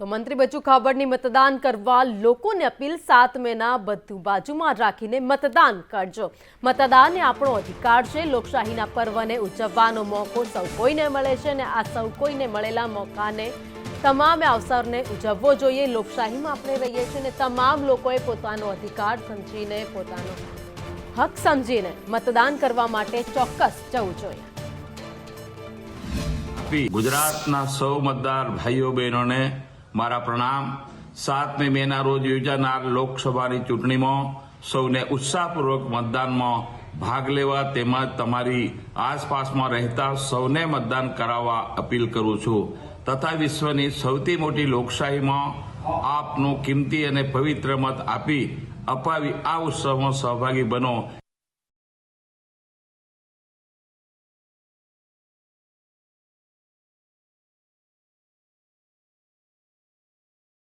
તો મંત્રી બચુ ખાબડની મતદાન કરવા લોકોને અપીલ સાત મેના બધું બાજુમાં રાખીને મતદાન કરજો. મતદાન એ આપણો અધિકાર છે. લોકશાહીના પર્વને ઉજવવાનો મોકો સૌ કોઈને મળે છે અને આ સૌ કોઈને મળેલા મોકાને તમામે અવસરને ઉજવવો જોઈએ. લોકશાહીમાં આપણે રહીએ છીએ અને તમામ લોકોએ પોતાનો અધિકાર સમજીને, પોતાનો હક સમજીને મતદાન કરવા માટે ચોક્કસ જવું જોઈએ. ગુજરાતના સૌ મતદાર ભાઈઓ બહેનોને મારા પ્રણામ. સાતમી મેના રોજ યોજાનાર લોકસભાની ચૂંટણીમાં સૌને ઉત્સાહપૂર્વક મતદાનમાં ભાગ લેવા તેમજ તમારી આસપાસમાં રહેતા સૌને મતદાન કરાવવા અપીલ કરું છું. તથા વિશ્વની સૌથી મોટી લોકશાહીમાં આપનો કિંમતી અને પવિત્ર મત આપી અપાવી આ ઉત્સવમાં સહભાગી બનો.